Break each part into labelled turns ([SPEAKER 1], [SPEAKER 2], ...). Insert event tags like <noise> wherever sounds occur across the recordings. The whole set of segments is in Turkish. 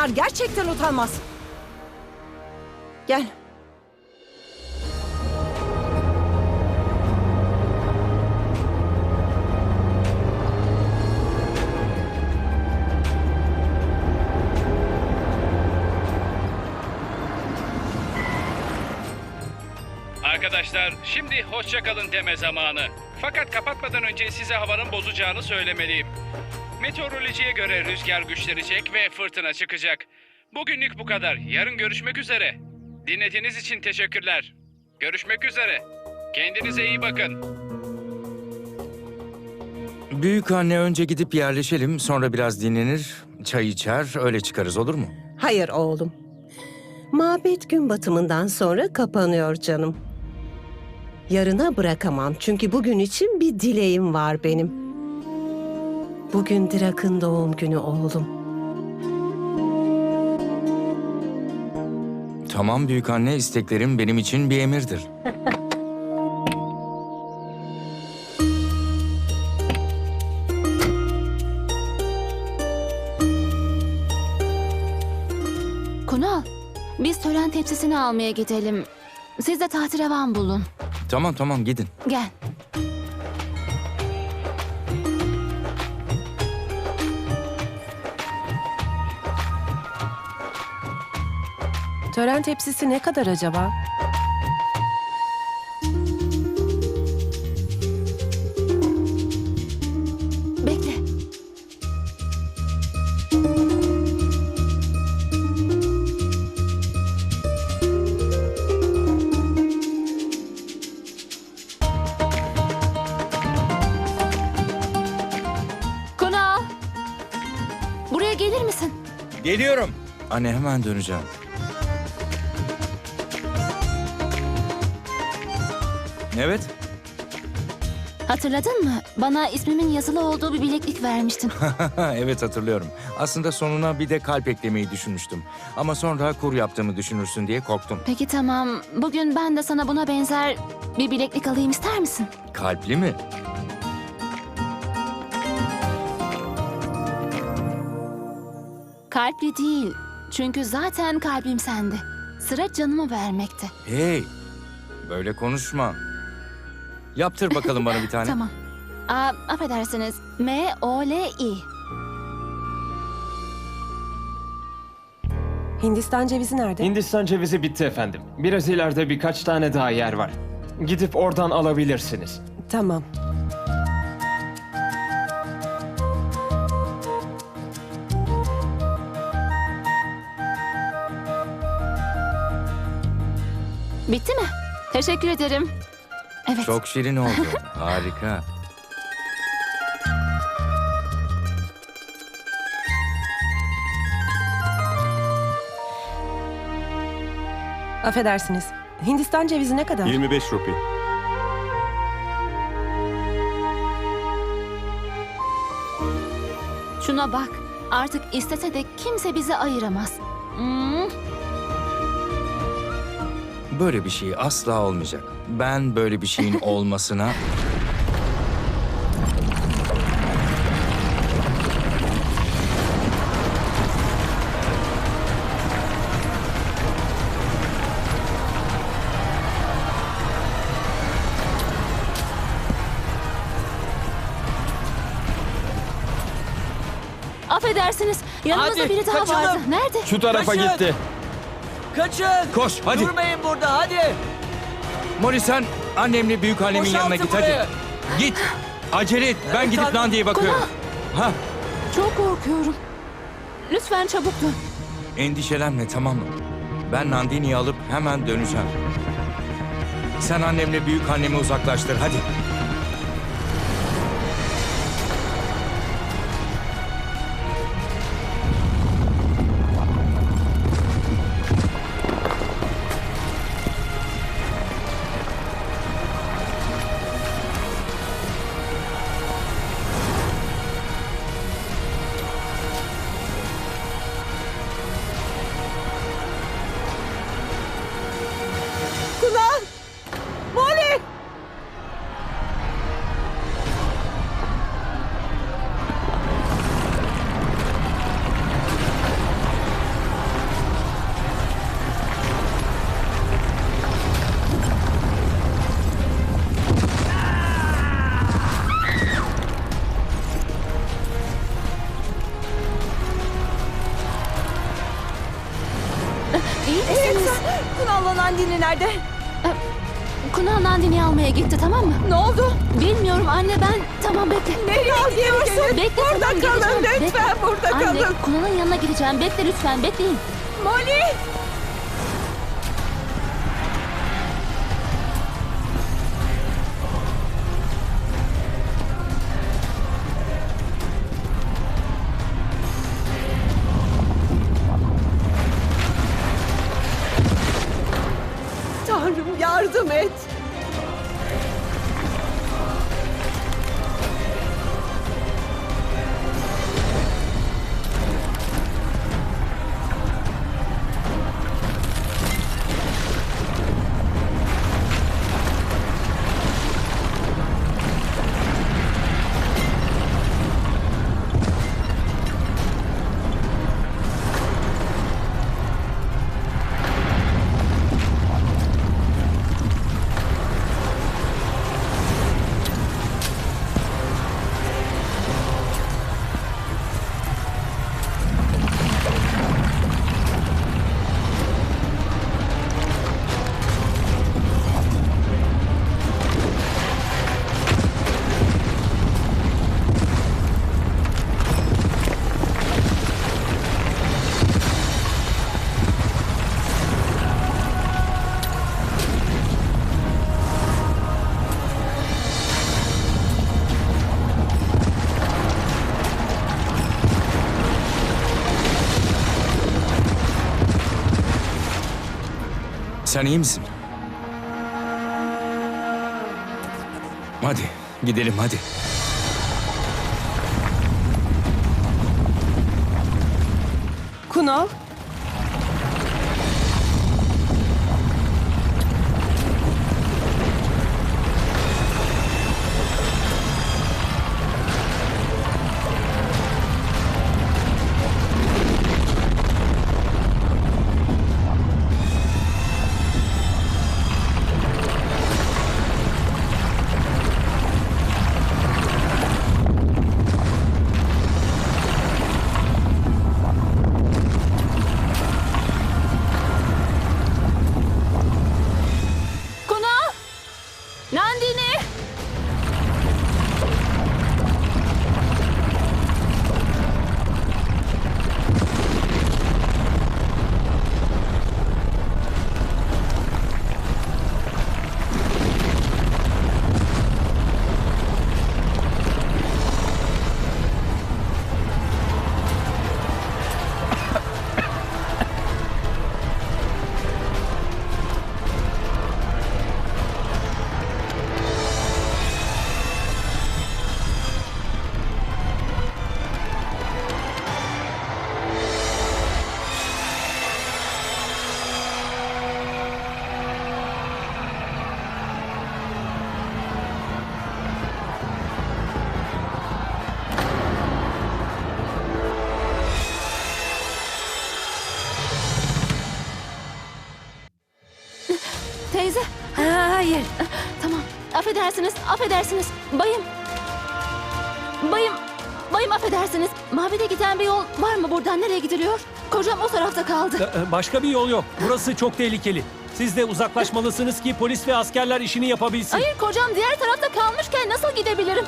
[SPEAKER 1] İnsanlar gerçekten utanmaz. Gel.
[SPEAKER 2] Arkadaşlar şimdi hoşça kalın deme zamanı. Fakat kapatmadan önce size havanın bozacağını söylemeliyim. Meteorolojiye göre rüzgar güçlenecek ve fırtına çıkacak. Bugünlük bu kadar. Yarın görüşmek üzere. Dinlediğiniz için teşekkürler. Görüşmek üzere. Kendinize iyi bakın.
[SPEAKER 3] Büyük anne önce gidip yerleşelim, sonra biraz dinlenir, çay içer, öyle çıkarız olur mu?
[SPEAKER 4] Hayır oğlum. Mabet gün batımından sonra kapanıyor canım. Yarına bırakamam çünkü bugün için bir dileğim var benim. Bugün Drak'ın doğum günü oğlum.
[SPEAKER 3] Tamam büyük anne, isteklerim benim için bir emirdir.
[SPEAKER 5] Kunal, biz tören tepsisini almaya gidelim. Siz de tahterevan bulun.
[SPEAKER 3] Tamam tamam gidin.
[SPEAKER 5] Gel.
[SPEAKER 1] Tören tepsisi ne kadar acaba?
[SPEAKER 5] Bekle. Kunal. Buraya gelir misin?
[SPEAKER 3] Geliyorum. Anne hemen döneceğim. Evet,
[SPEAKER 5] Hatırladın mı? Bana ismimin yazılı olduğu bir bileklik vermiştin. <laughs>
[SPEAKER 3] evet hatırlıyorum. Aslında sonuna bir de kalp eklemeyi düşünmüştüm. Ama sonra kur yaptığımı düşünürsün diye korktum.
[SPEAKER 5] Peki tamam. Bugün ben de sana buna benzer bir bileklik alayım ister misin?
[SPEAKER 3] Kalpli mi?
[SPEAKER 5] Kalpli değil. Çünkü zaten kalbim sende. Sıra canımı vermekte.
[SPEAKER 3] Hey, böyle konuşma. Yaptır bakalım bana bir tane.
[SPEAKER 5] Tamam. Aa, affedersiniz. M-O-L-I.
[SPEAKER 1] Hindistan cevizi nerede?
[SPEAKER 6] Hindistan cevizi bitti efendim. Biraz ileride birkaç tane daha yer var. Gidip oradan alabilirsiniz.
[SPEAKER 1] tamam.
[SPEAKER 5] Bitti mi? Teşekkür ederim. Evet.
[SPEAKER 3] Çok şirin oldu. Harika.
[SPEAKER 1] Affedersiniz. Hindistan cevizi ne kadar?
[SPEAKER 7] 25 rupi.
[SPEAKER 5] Şuna bak. Artık istese de kimse bizi ayıramaz. Hmm,
[SPEAKER 3] Böyle bir şey asla olmayacak. Ben böyle bir şeyin <laughs> olmasına...
[SPEAKER 5] affedersiniz. Yanımızda
[SPEAKER 8] Hadi,
[SPEAKER 5] biri daha
[SPEAKER 8] kaçalım.
[SPEAKER 5] vardı. Nerede?
[SPEAKER 6] Şu tarafa
[SPEAKER 8] Kaçın!
[SPEAKER 6] gitti.
[SPEAKER 8] Kaçın!
[SPEAKER 3] Koş hadi.
[SPEAKER 8] Durmayın burada hadi!
[SPEAKER 3] Mori sen annemle büyük annemin yanına git
[SPEAKER 8] burayı.
[SPEAKER 3] hadi. Git. Acele et. Ben gidip. Nandi'ye bakıyorum. Ha,
[SPEAKER 5] Çok korkuyorum. Lütfen çabuk dön.
[SPEAKER 3] endişelenme tamam mı? Ben Nandini'yi alıp hemen döneceğim. Sen annemle büyük annemi uzaklaştır hadi.
[SPEAKER 5] İyi misiniz?
[SPEAKER 1] Kunal'la Nandini nerede?
[SPEAKER 5] Kunal Nandini almaya gitti tamam mı?
[SPEAKER 1] Ne oldu?
[SPEAKER 5] Bilmiyorum anne ben... Tamam bekle.
[SPEAKER 1] Nereye gidiyorsun?
[SPEAKER 5] Bekle
[SPEAKER 1] burada
[SPEAKER 5] tamam,
[SPEAKER 1] kalın
[SPEAKER 5] geleceğim.
[SPEAKER 1] lütfen
[SPEAKER 5] Bekle.
[SPEAKER 1] burada
[SPEAKER 5] Anne
[SPEAKER 1] kalın.
[SPEAKER 5] Kunal'ın yanına gideceğim. Bekle lütfen bekleyin.
[SPEAKER 1] Molly! Yardım et.
[SPEAKER 3] Sen iyi misin? Hadi gidelim hadi.
[SPEAKER 1] Kunal?
[SPEAKER 5] Affedersiniz, affedersiniz. Bayım. Bayım, bayım affedersiniz. Mabede giden bir yol var mı buradan? Nereye gidiliyor? Kocam o tarafta kaldı.
[SPEAKER 7] Ee, Başka bir yol yok. Burası çok tehlikeli. Siz de uzaklaşmalısınız ki polis ve askerler işini yapabilsin.
[SPEAKER 5] Hayır kocam diğer tarafta kalmışken nasıl gidebilirim?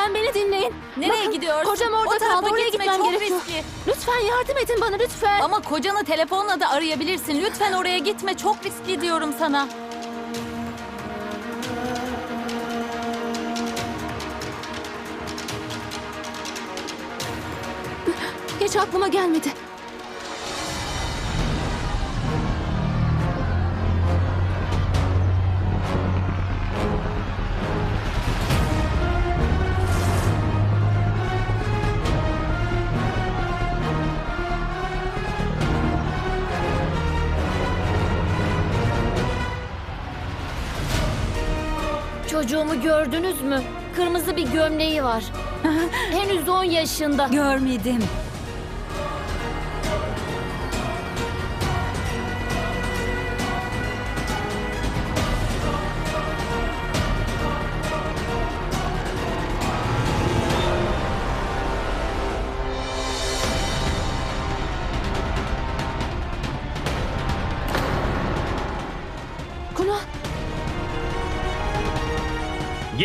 [SPEAKER 5] Lütfen beni dinleyin.
[SPEAKER 9] Nereye
[SPEAKER 5] Bakın,
[SPEAKER 9] gidiyorsun?
[SPEAKER 5] Kocam orada
[SPEAKER 9] O
[SPEAKER 5] kaldı. Oraya
[SPEAKER 9] gitme,
[SPEAKER 5] gitmem
[SPEAKER 9] çok
[SPEAKER 5] gerekiyor.
[SPEAKER 9] riskli.
[SPEAKER 5] Lütfen yardım edin bana lütfen.
[SPEAKER 9] Ama kocanı telefonla da arayabilirsin. Lütfen oraya gitme. Çok riskli diyorum sana.
[SPEAKER 5] Hiç aklıma gelmedi.
[SPEAKER 9] Çocuğumu gördünüz mü? Kırmızı bir gömleği var. Henüz 10 yaşında.
[SPEAKER 1] Görmedim.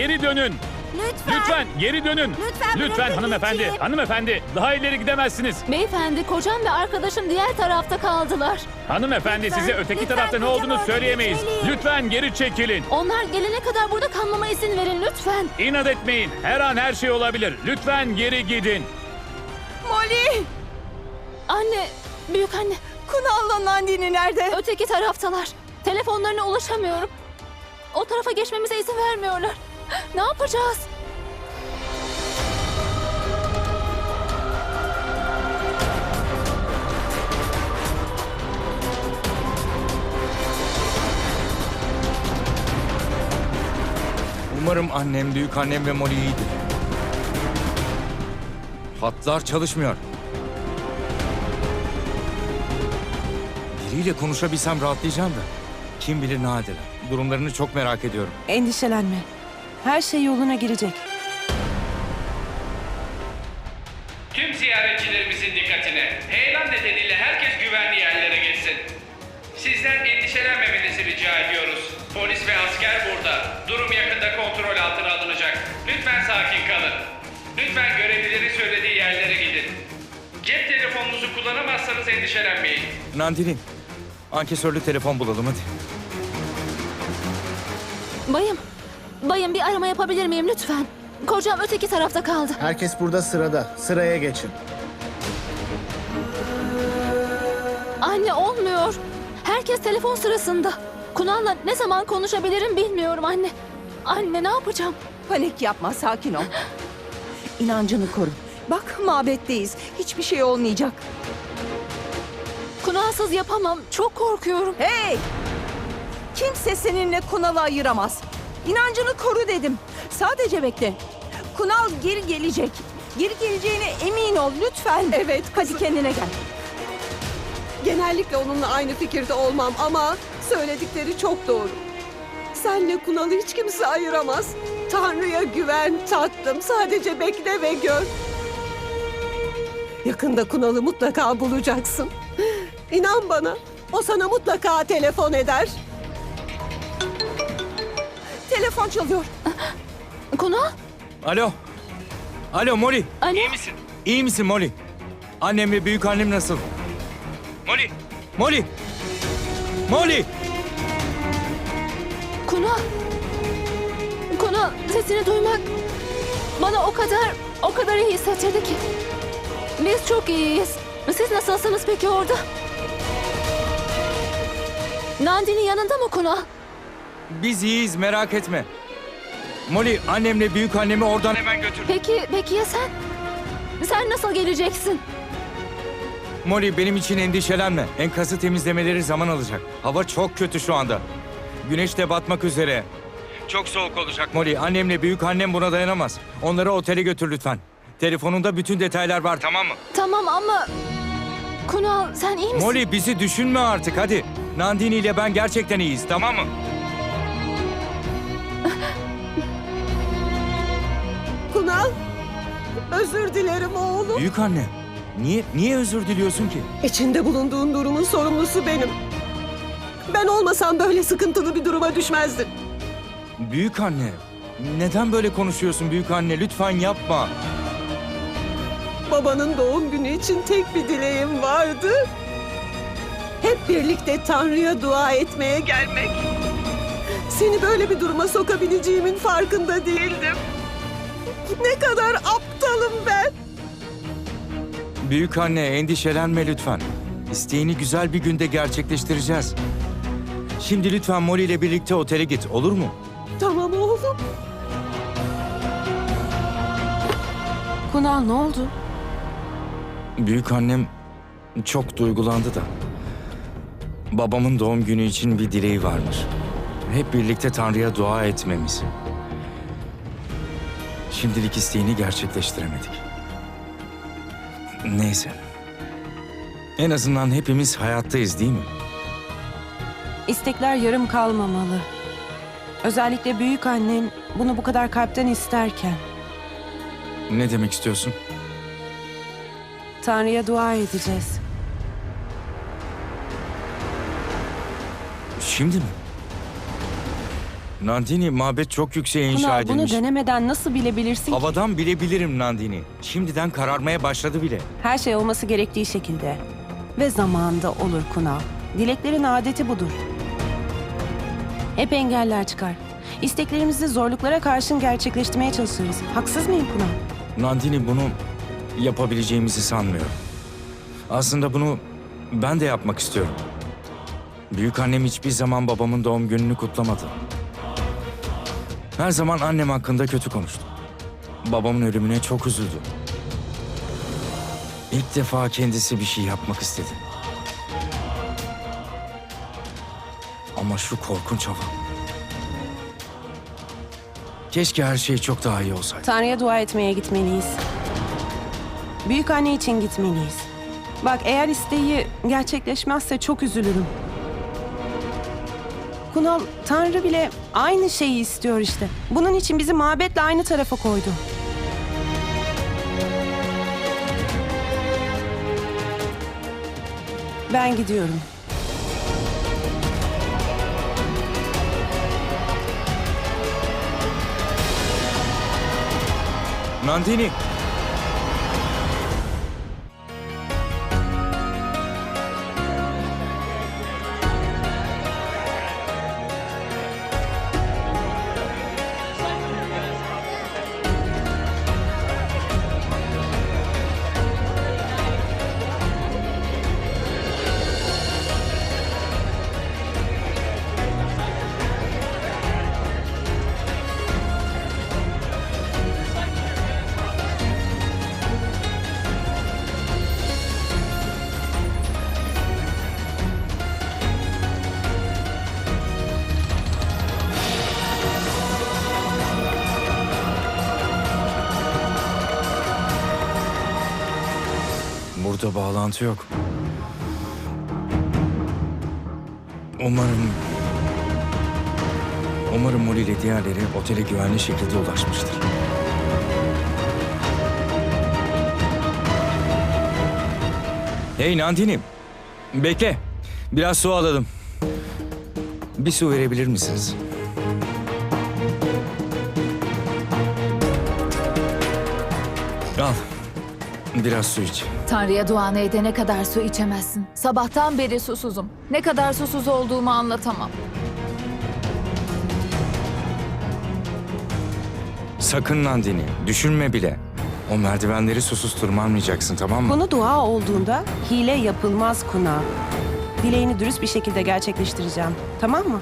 [SPEAKER 10] Geri dönün.
[SPEAKER 1] Lütfen.
[SPEAKER 10] Lütfen geri dönün.
[SPEAKER 1] Lütfen
[SPEAKER 10] Lütfen
[SPEAKER 1] bırakın
[SPEAKER 10] hanımefendi.
[SPEAKER 1] gideyim.
[SPEAKER 10] Hanımefendi daha ileri gidemezsiniz.
[SPEAKER 5] Beyefendi kocam ve arkadaşım diğer tarafta kaldılar.
[SPEAKER 10] Hanımefendi
[SPEAKER 1] Lütfen,
[SPEAKER 10] size öteki
[SPEAKER 1] lütfen
[SPEAKER 10] tarafta ne
[SPEAKER 1] kocam
[SPEAKER 10] olduğunu
[SPEAKER 1] orada
[SPEAKER 10] söyleyemeyiz. Lütfen geri çekilin.
[SPEAKER 5] Onlar gelene kadar burada kalmama izin verin lütfen.
[SPEAKER 10] İnat etmeyin. Her an her şey olabilir. Lütfen geri gidin.
[SPEAKER 1] Molly.
[SPEAKER 5] Anne, büyük anne
[SPEAKER 1] Kunal'la Nandini nerede?
[SPEAKER 5] öteki taraftalar. Telefonlarına ulaşamıyorum. O tarafa geçmemize izin vermiyorlar. Ne yapacağız?
[SPEAKER 3] Umarım annem, büyük annem ve Molly iyidir. Hatlar çalışmıyor. Biriyle konuşabilsem rahatlayacağım da. Kim bilir Nadire. Durumlarını çok merak ediyorum.
[SPEAKER 1] Endişelenme. Her şey yoluna girecek.
[SPEAKER 2] Tüm ziyaretçilerimizin dikkatine. Heyelan nedeniyle herkes güvenli yerlere geçsin. Sizden endişelenmemenizi rica ediyoruz. Polis ve asker burada. Durum yakında kontrol altına alınacak. Lütfen sakin kalın. Lütfen görevlilerin söylediği yerlere gidin. Cep telefonunuzu kullanamazsanız endişelenmeyin.
[SPEAKER 3] Nandini, ankesörlü telefon bulalım hadi.
[SPEAKER 5] Bayım, bayım bir arama yapabilir miyim lütfen? Kocam öteki tarafta kaldı.
[SPEAKER 11] Herkes burada sırada. Sıraya geçin.
[SPEAKER 5] Anne olmuyor. Herkes telefon sırasında. Kunal'la ne zaman konuşabilirim bilmiyorum anne. Anne ne yapacağım?
[SPEAKER 1] Panik yapma, sakin ol. İnancını koru. Bak mabetteyiz. Hiçbir şey olmayacak.
[SPEAKER 5] Kunalsız yapamam. Çok korkuyorum.
[SPEAKER 1] Hey! Kimse seninle Kunal'ı ayıramaz. İnancını koru dedim. Sadece bekle. Kunal geri gelecek. Geri geleceğine emin ol lütfen. Evet. Hadi kendine gel.
[SPEAKER 4] Genellikle onunla aynı fikirde olmam ama söyledikleri çok doğru. Senle Kunal'ı hiç kimse ayıramaz. Tanrı'ya güven tatlım. Sadece bekle ve gör. Yakında Kunal'ı mutlaka bulacaksın. İnan bana. O sana mutlaka telefon eder.
[SPEAKER 1] Telefon çalıyor.
[SPEAKER 5] Kunal?
[SPEAKER 3] Alo. Alo Molly.
[SPEAKER 5] Anne?
[SPEAKER 3] İyi misin? İyi misin Molly? Annem ve büyük annem nasıl? Molly. Molly. Molly.
[SPEAKER 5] Kunal. Kunal sesini duymak bana o kadar o kadar iyi hissettirdi ki. Biz çok iyiyiz. Siz nasılsınız peki orada? Nandini yanında mı Kunal?
[SPEAKER 3] Biz iyiyiz merak etme. Molly annemle büyük annemi oradan hemen götür.
[SPEAKER 5] Peki peki ya sen? Sen nasıl geleceksin?
[SPEAKER 3] Molly benim için endişelenme. Enkazı temizlemeleri zaman alacak. Hava çok kötü şu anda. Güneş de batmak üzere. Çok soğuk olacak. Molly annemle büyük annem buna dayanamaz. Onları otele götür lütfen. Telefonunda bütün detaylar var tamam mı?
[SPEAKER 5] Tamam ama Kunal sen iyi misin?
[SPEAKER 3] Molly bizi düşünme artık hadi. Nandini ile ben gerçekten iyiyiz tamam mı?
[SPEAKER 4] Kunal, özür dilerim oğlum.
[SPEAKER 3] Büyük anne. Niye niye özür diliyorsun ki?
[SPEAKER 4] İçinde bulunduğun durumun sorumlusu benim. Ben olmasam böyle sıkıntılı bir duruma düşmezdin.
[SPEAKER 3] Büyük anne. Neden böyle konuşuyorsun büyük anne? Lütfen yapma.
[SPEAKER 4] Babanın doğum günü için tek bir dileğim vardı. Hep birlikte Tanrı'ya dua etmeye gelmek. Seni böyle bir duruma sokabileceğimin farkında değildim. Ne kadar aptalım ben.
[SPEAKER 3] Büyük anne endişelenme lütfen. İsteğini güzel bir günde gerçekleştireceğiz. Şimdi lütfen Molly ile birlikte otele git olur mu?
[SPEAKER 4] Tamam oğlum.
[SPEAKER 1] Kunal ne oldu?
[SPEAKER 3] Büyük annem çok duygulandı da. Babamın doğum günü için bir dileği varmış. Hep birlikte Tanrı'ya dua etmemiz. Şimdilik isteğini gerçekleştiremedik. Neyse. En azından hepimiz hayattayız değil mi?
[SPEAKER 1] İstekler yarım kalmamalı. Özellikle büyük annen bunu bu kadar kalpten isterken.
[SPEAKER 3] Ne demek istiyorsun?
[SPEAKER 1] Tanrı'ya dua edeceğiz.
[SPEAKER 3] Şimdi mi? Nandini mabet çok yükseğe inşa
[SPEAKER 1] Kunal bunu
[SPEAKER 3] edilmiş.
[SPEAKER 1] denemeden nasıl bilebilirsin ki?
[SPEAKER 3] Havadan bilebilirim Nandini. Şimdiden kararmaya başladı bile.
[SPEAKER 1] Her şey olması gerektiği şekilde. Ve zamanında olur Kunal. Dileklerin adeti budur. Hep engeller çıkar. İsteklerimizi zorluklara karşın gerçekleştirmeye çalışırız. Haksız mıyım Kunal?
[SPEAKER 3] Nandini bunu yapabileceğimizi sanmıyorum. Aslında bunu ben de yapmak istiyorum. Büyük annem hiçbir zaman babamın doğum gününü kutlamadı. Her zaman annem hakkında kötü konuştu. Babamın ölümüne çok üzüldü. İlk defa kendisi bir şey yapmak istedi. Ama şu korkunç hava. Keşke her şey çok daha iyi olsaydı.
[SPEAKER 1] Tanrı'ya dua etmeye gitmeliyiz. Büyük anne için gitmeliyiz. Bak eğer isteği gerçekleşmezse çok üzülürüm. Kunal, Tanrı bile aynı şeyi istiyor işte. Bunun için bizi mabetle aynı tarafa koydu. Ben gidiyorum.
[SPEAKER 3] Nandini! Burada bağlantı yok. Umarım... Umarım Molly ile diğerleri otele güvenli şekilde ulaşmıştır. Hey Nandini! Bekle. Biraz su alalım. Bir su verebilir misiniz? Biraz su iç.
[SPEAKER 12] Tanrı'ya duanı edene kadar su içemezsin. Sabahtan beri susuzum. Ne kadar susuz olduğumu anlatamam.
[SPEAKER 3] Sakın Nandini, düşünme bile. O merdivenleri susuz tırmanmayacaksın tamam mı?
[SPEAKER 1] Konu dua olduğunda hile yapılmaz Kuna. Dileğini dürüst bir şekilde gerçekleştireceğim. Tamam mı?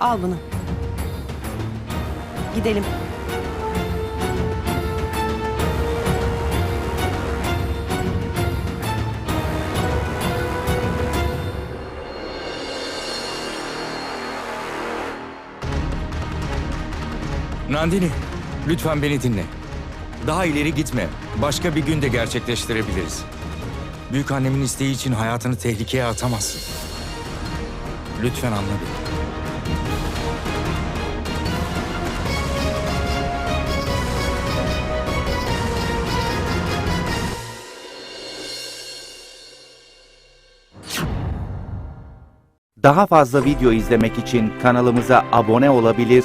[SPEAKER 1] Al bunu. Gidelim.
[SPEAKER 3] Nandini, lütfen beni dinle. Daha ileri gitme. Başka bir günde gerçekleştirebiliriz. Büyük annemin isteği için hayatını tehlikeye atamazsın. Lütfen anla beni.
[SPEAKER 13] Daha fazla video izlemek için kanalımıza abone olabilir,